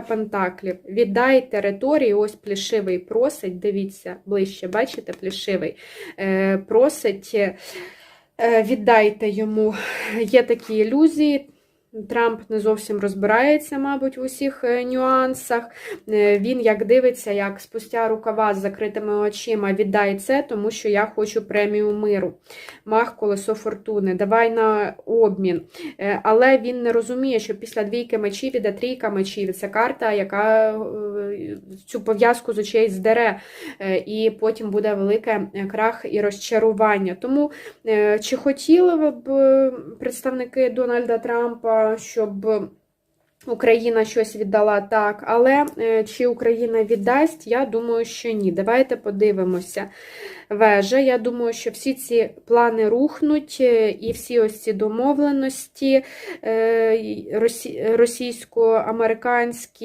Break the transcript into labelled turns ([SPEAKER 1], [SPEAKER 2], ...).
[SPEAKER 1] Пентаклів. Віддай території, ось плішивий просить, дивіться, ближче, бачите, плішивий. Е, просить, е, віддайте йому. Є такі ілюзії. Трамп не зовсім розбирається, мабуть, в усіх е, нюансах. Е, Він як дивиться, як спустя рукава з закритими очима, віддай це, тому що я хочу премію миру. Мах колесо фортуни, давай на обмін. Е, Але він не розуміє, що після двійки мечів іде трійка мечів. Це карта, яка цю пов'язку з очей здере, і потім буде велике крах і розчарування. Тому чи хотіли б представники Дональда Трампа, щоб Україна щось віддала так, але е, чи Україна віддасть, я думаю, що ні. Давайте подивимося. Вежа. Я думаю, що всі ці плани рухнуть, е, і всі ось ці домовленості е, російсько-американські